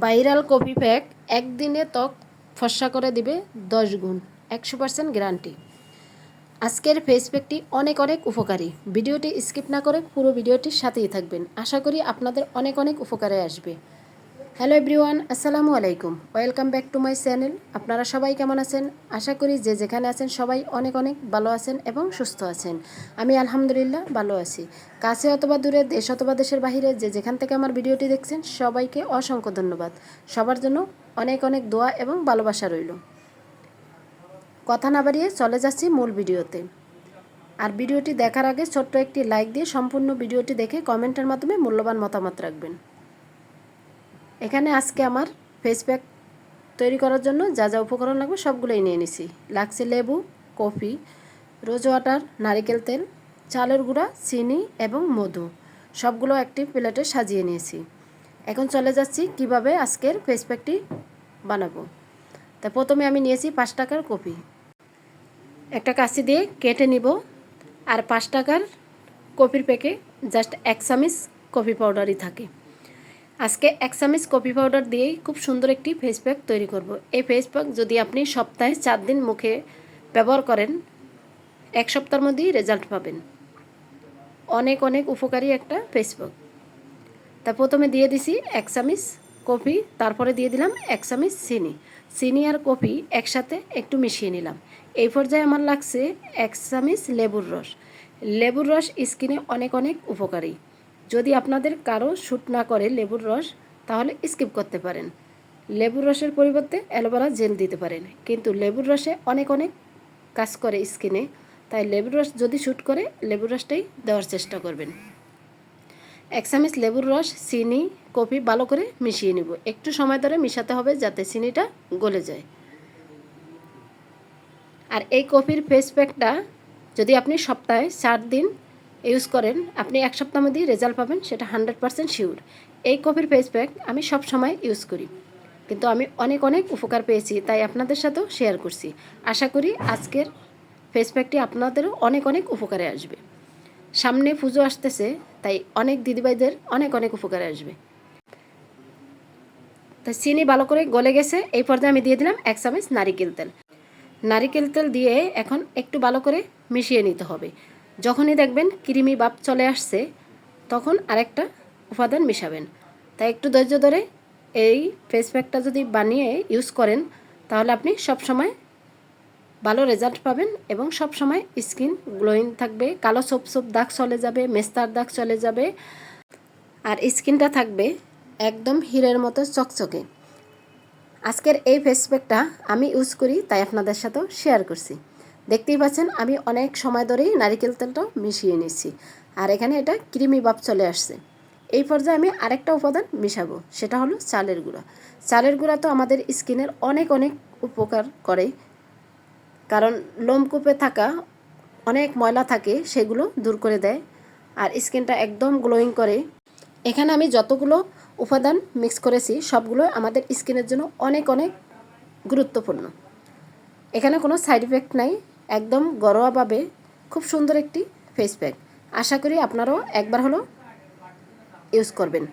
Viral copy pack একদিনে ত্বক ফর্সা করে দিবে দশ গুণ, একশো পার্সেন্ট গ্যারান্টি। আজকের ফেস প্যাকটি অনেক অনেক উপকারী। ভিডিওটি স্কিপ না করে পুরো ভিডিওটির সাথেই থাকবেন। আশা করি আপনাদের অনেক অনেক উপকারে আসবে। হ্যালো এভরিওয়ান, আসসালামু আলাইকুম। Welcome back to my channel. আপনারা সবাই কেমন আছেন? আশা করি যে যেখানে আছেন সবাই অনেক অনেক ভালো আছেন এবং সুস্থ আছেন। আমি আলহামদুলিল্লাহ ভালো আছি। কাছে অথবা দূরে, দেশ অথবা দেশের বাহিরে, যে যেখান থেকে আমার ভিডিওটি দেখছেন, সবাইকে অসংখ্য ধন্যবাদ। সবার জন্য অনেক অনেক দোয়া এবং ভালোবাসা রইল। কথা না বাড়িয়ে চলে যাচ্ছি মূল ভিডিওতে। আর ভিডিওটি দেখার আগে ছোট্ট একটি লাইক দিয়ে সম্পূর্ণ ভিডিওটি দেখে কমেন্টের মাধ্যমে মূল্যবান মতামত রাখবেন। এখানে আজকে আমার ফেস প্যাক তৈরি করার জন্য যা যা উপকরণ লাগবে সবগুলোই নিয়ে নিছি। লাগছে লেবু, কফি রোজ ওয়াটার নারিকেল তেল, চালের গুঁড়া, চিনি এবং মধু। সবগুলো একটি প্লেটে সাজিয়ে নিয়েছি। এখন চলে যাচ্ছি কীভাবে আজকের ফেস প্যাকটি বানাবো। তা প্রথমে আমি নিয়েছি পাঁচ টাকার কপি। একটা কাশি দিয়ে কেটে নিব আর পাঁচ টাকার কপির প্যাকে জাস্ট এক চামিচ কফি পাউডারই থাকে। আজকে এক চামচ কফি পাউডার দিয়েই খুব সুন্দর একটি ফেস প্যাক তৈরি করব। এই ফেস প্যাক যদি আপনি সপ্তাহে চার দিন মুখে ব্যবহার করেন, এক সপ্তাহের মধ্যেই রেজাল্ট পাবেন। অনেক অনেক উপকারী একটা ফেস প্যাক তা প্রথমে দিয়ে দিছি এক চামচ কফি, তারপরে দিয়ে দিলাম এক চামচ চিনি। চিনি আর কফি একসাথে একটু মিশিয়ে নিলাম। এই পর্যায়ে আমার লাগছে এক চামচ লেবুর রস। লেবুর রস স্কিনে অনেক অনেক উপকারী। যদি আপনাদের কারও শ্যুট না করে লেবুর রস, তাহলে স্কিপ করতে পারেন। লেবুর রসের পরিবর্তে অ্যালোভেরা জেল দিতে পারেন। কিন্তু লেবুর রসে অনেক অনেক কাজ করে স্কিনে তাই লেবুর রস যদি শ্যুট করে, লেবুর রসটাই দেওয়ার চেষ্টা করবেন। এক চামচ লেবুর রস, চিনি কফি ভালো করে মিশিয়ে নিব। একটু সময় ধরে মিশাতে হবে যাতে চিনিটা গলে যায়। আর এই কফির ফেস প্যাকটা যদি আপনি সপ্তাহে চার দিন ইউজ করেন, আপনি এক সপ্তাহ মধ্যেই রেজাল্ট পাবেন, সেটা হান্ড্রেড পারসেন্ট শিওর। এই কফির ফেস প্যাক আমি সব সময় ইউজ করি। কিন্তু আমি অনেক অনেক উপকার পেয়েছি, তাই আপনাদের সাথেও শেয়ার করছি। আশা করি আজকের ফেস প্যাকটি আপনাদেরও অনেক অনেক উপকারে আসবে। সামনে পুজো আসতেছে, তাই অনেক দিদিভাইদের অনেক অনেক উপকারে আসবে। তাই চিনি ভালো করে গলে গেছে, এই পর্যায়ে আমি দিয়ে দিলাম এক চামচ নারিকেল তেল। নারিকেল তেল দিয়ে এখন একটু ভালো করে মিশিয়ে নিতে হবে। যখনই দেখবেন কৃমি বাপ চলে আসছে, তখন আরেকটা উপাদান মিশাবেন। তাই একটু ধৈর্য ধরে এই ফেস প্যাকটা যদি বানিয়ে ইউজ করেন, তাহলে আপনি সব সময় ভালো রেজাল্ট পাবেন এবং সব সময় স্কিন গ্লোয়িং থাকবে, কালো সোপ সোপ দাগ চলে যাবে, মেস্তার দাগ চলে যাবে। আর স্কিনটা থাকবে একদম হীরের মতো চকচকে। আজকের এই ফেস প্যাকটা আমি ইউজ করি, তাই আপনাদের সাথেও শেয়ার করছি। দেখতেই পাচ্ছেন, আমি অনেক সময় ধরেই নারিকেল তেলটা মিশিয়ে নিচ্ছি। আর এখানে এটা ক্রিমি ভাব চলে আসছে। এই পর্যায়ে আমি আরেকটা উপাদান মিশাবো, সেটা হলো চালের গুঁড়া। চালের গুঁড়া তো আমাদের স্কিনের অনেক অনেক উপকার করে কারণ লোমকূপে থাকা অনেক ময়লা থাকে, সেগুলো দূর করে দেয় আর স্কিনটা একদম গ্লোয়িং করে। এখানে আমি যতগুলো উপাদান মিক্স করেছি, সবগুলো আমাদের স্কিনের জন্য অনেক অনেক গুরুত্বপূর্ণ। এখানে কোনো সাইড ইফেক্ট নাই একদম ঘরোয়াভাবে খুব সুন্দর একটি ফেস প্যাক আশা করি আপনারাও একবার হলো ইউজ করবেন।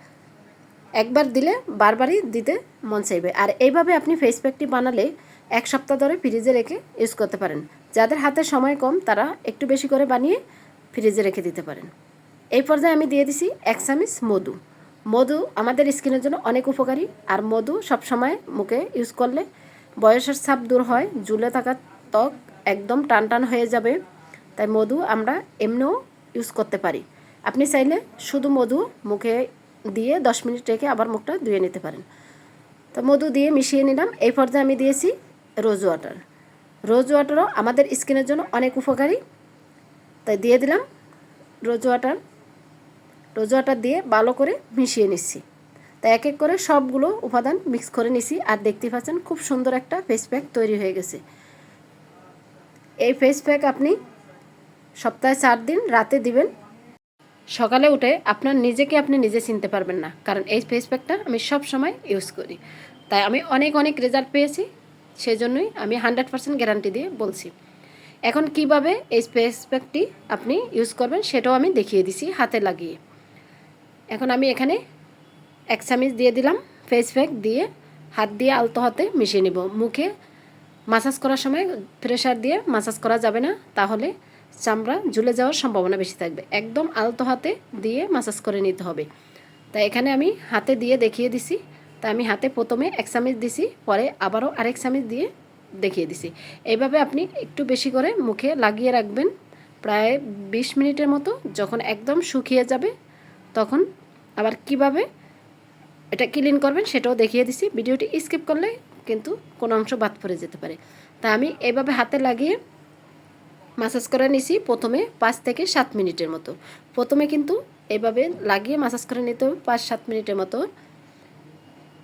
একবার দিলে বারবারই দিতে মন চাইবে। আর এইভাবে আপনি ফেস প্যাকটি বানালে এক সপ্তাহ ধরে ফ্রিজে রেখে ইউজ করতে পারেন। যাদের হাতে সময় কম, তারা একটু বেশি করে বানিয়ে ফ্রিজে রেখে দিতে পারেন। এই পর্যায়ে আমি দিয়ে দিছি এক চামিচ মধু। মধু আমাদের স্কিনের জন্য অনেক উপকারী। আর মধু সবসময় মুখে ইউজ করলে বয়সের ছাপ দূর হয়, ঝুলে থাকা ত্বক একদম টান টান হয়ে যাবে। তাই মধু আমরা এমনিও ইউজ করতে পারি। আপনি চাইলে শুধু মধু মুখে দিয়ে দশ মিনিট রেখে আবার মুখটা ধুয়ে নিতে পারেন। তো মধু দিয়ে মিশিয়ে নিলাম। এই পর্যায়ে আমি দিয়েছি রোজ ওয়াটার রোজ ওয়াটারও আমাদের স্কিনের জন্য অনেক উপকারী। তাই দিয়ে দিলাম রোজ ওয়াটার রোজ ওয়াটার দিয়ে ভালো করে মিশিয়ে নিচ্ছি। তাই এক এক করে সবগুলো উপাদান মিক্স করে নিছি। আর দেখতে পাচ্ছেন খুব সুন্দর একটা ফেস প্যাক তৈরি হয়ে গেছে। এই ফেস প্যাক আপনি সপ্তাহে চার দিন রাতে দিবেন। সকালে উঠে আপনার নিজেকে আপনি নিজে চিনতে পারবেন না, কারণ এই ফেস প্যাকটা আমি সব সময় ইউজ করি। তাই আমি অনেক অনেক রেজাল্ট পেয়েছি সেই জন্যই আমি হান্ড্রেড পার্সেন্ট গ্যারান্টি দিয়ে বলছি। এখন কীভাবে এই ফেস প্যাকটি আপনি ইউজ করবেন সেটাও আমি দেখিয়ে দিছি হাতে লাগিয়ে। এখন আমি এখানে এক চামিচ দিয়ে দিলাম ফেস প্যাক দিয়ে হাত দিয়ে আলতো হাতে মিশিয়ে নিব। মুখে মাসাজ করার সময় প্রেশার দিয়ে মাসাজ করা যাবে না, তাহলে চামড়া ঝুলে যাওয়ার সম্ভাবনা বেশি থাকবে। একদম আলতো হাতে দিয়ে মাসাজ করে নিতে হবে। তাই এখানে আমি হাতে দিয়ে দেখিয়ে দিছি। তা আমি হাতে প্রথমে এক চামিচ দিছি, পরে আবারও আরেক চামিচ দিয়ে দেখিয়ে দিছি। এইভাবে আপনি একটু বেশি করে মুখে লাগিয়ে রাখবেন। প্রায় বিশ মিনিটের মতো যখন একদম শুকিয়ে যাবে, তখন আবার কীভাবে এটা ক্লিন করবেন সেটাও দেখিয়ে দিছি। ভিডিওটি স্কিপ করলে কিন্তু কোনো অংশ বাদ পড়ে যেতে পারে। তা আমি এভাবে হাতে লাগিয়ে মাসাজ করে নিছি প্রথমে পাঁচ থেকে সাত মিনিটের মতো। প্রথমে কিন্তু এভাবে লাগিয়ে মাসাজ করে নিতে হবে পাঁচ সাত মিনিটের মতো।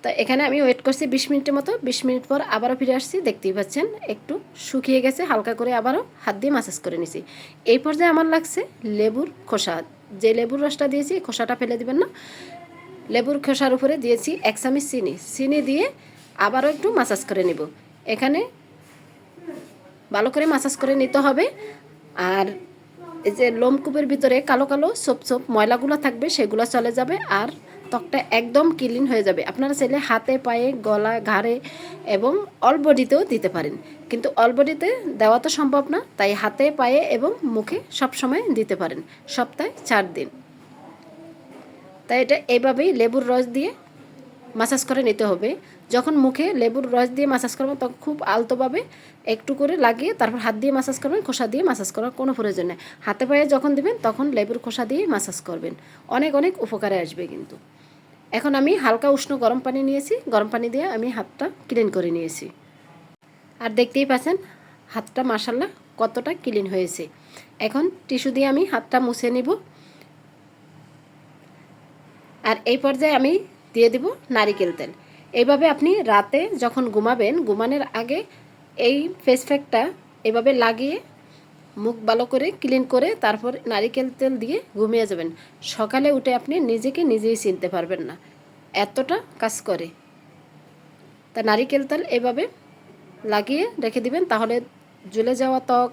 তো এখানে আমি ওয়েট করছি বিশ মিনিটের মতো। বিশ মিনিট পর আবারও ফিরে আসছি, দেখতেই পাচ্ছেন একটু শুকিয়ে গেছে, হালকা করে আবারও হাত দিয়ে মাসাজ করে নিছি। এই পর্যায়ে আমার লাগছে লেবুর খোসা। যে লেবুর রসটা দিয়েছি, খোসাটা ফেলে দিবেন না। লেবুর খোসার উপরে দিয়েছি এক চামচ চিনি। চিনি দিয়ে আবারও একটু মাসাজ করে নেব। এখানে ভালো করে মাসাজ করে নিতে হবে। আর এই যে লোমকূপের ভিতরে কালো কালো সোপ সোপ ময়লাগুলো থাকবে, সেগুলো চলে যাবে আর ত্বকটা একদম ক্লিন হয়ে যাবে। আপনারা চাইলে হাতে, পায়ে, গলা, ঘাড়ে এবং অল বডিতেও দিতে পারেন। কিন্তু অল বডিতে দেওয়া তো সম্ভব না, তাই হাতে, পায়ে এবং মুখে সব সময় দিতে পারেন। সপ্তাহে চার দিন। তাই এটা এইভাবেই লেবুর রস দিয়ে মাসাজ করে নিতে হবে। যখন মুখে লেবুর রস দিয়ে মাসাজ করবেন তখন খুব আলতোভাবে একটু করে লাগিয়ে তারপর হাত দিয়ে মাসাজ করবেন, খোসা দিয়ে মাসাজ করার কোনো প্রয়োজন নেই। হাতে পায়ে যখন দিবেন, তখন লেবুর খোসা দিয়ে মাসাজ করবেন। অনেক অনেক উপকারে আসবে কিন্তু। এখন আমি হালকা উষ্ণ গরম পানি নিয়েছি, গরম পানি দিয়ে আমি হাতটা ক্লিন করে নিয়েছি। আর দেখতেই পাচ্ছেন, হাতটা মাসাল্লাহ কতটা ক্লিন হয়েছে। এখন টিস্যু দিয়ে আমি হাতটা মুছে নিব। আর এই পর্যায়ে আমি দিয়ে দিব নারিকেল তেল। এইভাবে আপনি রাতে যখন ঘুমাবেন, ঘুমানোর আগে এই ফেস প্যাকটা এভাবে লাগিয়ে মুখ ভালো করে ক্লিন করে তারপর নারিকেল তেল দিয়ে ঘুমিয়ে যাবেন। সকালে উঠে আপনি নিজেকে নিজেই চিনতে পারবেন না। এতটা কাজ করে। তা নারিকেল তেল এভাবে লাগিয়ে রেখে দিবেন, তাহলে জ্বলে যাওয়া ত্বক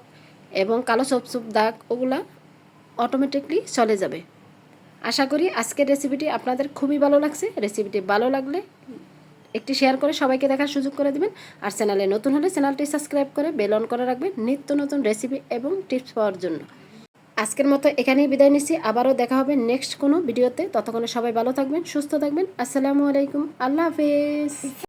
এবং কালো সপ সুপ দাগ ওগুলা অটোমেটিকলি চলে যাবে। আশা করি আজকের রেসিপিটি আপনাদের খুবই ভালো লাগছে। রেসিপিটি ভালো লাগলে একটি শেয়ার করে সবাইকে দেখার সুযোগ করে দেবেন। আর চ্যানেলে নতুন হলে চ্যানেলটি সাবস্ক্রাইব করে বেল অন করে রাখবেন নিত্য নতুন রেসিপি এবং টিপস পাওয়ার জন্য। আজকের মতো এখানেই বিদায় নিচ্ছি। আবারও দেখা হবে নেক্সট কোনো ভিডিওতে ততক্ষণে সবাই ভালো থাকবেন, সুস্থ থাকবেন। আসসালামু আলাইকুম। আল্লাহ হাফেজ।